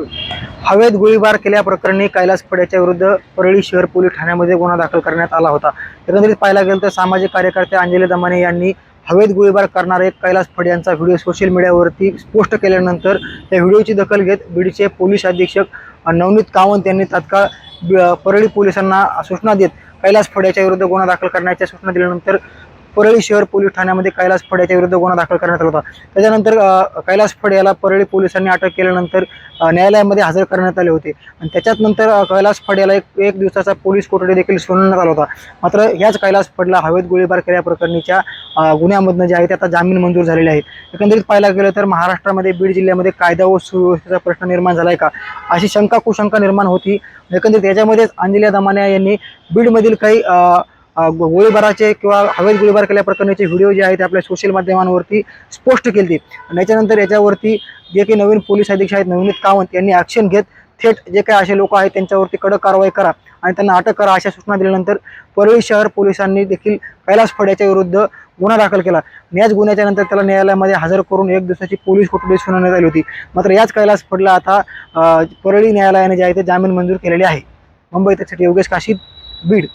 हवेत गोळीबार केल्याप्रकरणी कैलास फड्याच्या विरुद्ध परळी शहर पोलीस ठाण्यामध्ये गुन्हा दाखल करण्यात आला होता. एकंदरीत पाहायला गेलं तर सामाजिक कार्यकर्ते अंजली दमाने यांनी हवेत गोळीबार करणारे कैलास फड यांचा व्हिडिओ सोशल मीडियावरती पोस्ट केल्यानंतर त्या व्हिडिओची दखल घेत बीडचे पोलीस अधीक्षक नवनीत कावंत यांनी तात्काळ परळी पोलिसांना सूचना देत कैलास फड्याच्या विरुद्ध गुन्हा दाखल करण्याच्या सूचना दिल्यानंतर परळी शहर पोलीस ठाण्यामध्ये कैलास फड याच्या विरुद्ध गुन्हा दाखल करण्यात आला होता. त्याच्यानंतर कैलास फड याला परळी पोलिसांनी अटक केल्यानंतर न्यायालयामध्ये हजर करण्यात आले होते. आणि त्याच्यात नंतर कैलास फड याला एक एक दिवसाचा पोलीस कोठडी देखील सुनावण्यात आला होता. मात्र ह्याच कैलास फडला हवेत गोळीबार केल्याप्रकरणीच्या गुन्ह्यामधनं जे आहे ते आता जामीन मंजूर झालेले आहे एकंदरीत पाहायला गेलं तर महाराष्ट्रामध्ये बीड जिल्ह्यामध्ये कायदा व सुव्यवस्थेचा प्रश्न निर्माण झालाय का? अशी शंका कुशंका निर्माण होती. एकंदरीत याच्यामध्येच अंजल्या दमाने यांनी बीडमधील काही गोळीबाराचे किंवा हवेत गोळीबार केल्याप्रकरणाचे व्हिडिओ जे आहेत ते आपल्या सोशल माध्यमांवरती पोस्ट केली आणि याच्यानंतर याच्यावरती जे काही नवीन पोलीस अधीक्षक आहेत नवनीत कावंत यांनी ॲक्शन घेत थेट जे काही असे लोक आहेत त्यांच्यावरती कडक कारवाई करा आणि त्यांना अटक करा अशा सूचना दिल्यानंतर परळी शहर पोलिसांनी देखील कैलास फड्याच्या विरुद्ध गुन्हा दाखल केला. आणि याच गुन्ह्याच्या नंतर त्याला न्यायालयामध्ये हजर करून एक दिवसाची पोलीस कोठडी सुनावण्यात आली होती. मात्र याच कैलास फडला आता परळी न्यायालयाने जे आहे ते जामीन मंजूर केलेले आहे. मुंबई त्यासाठी योगेश काशीद बीड.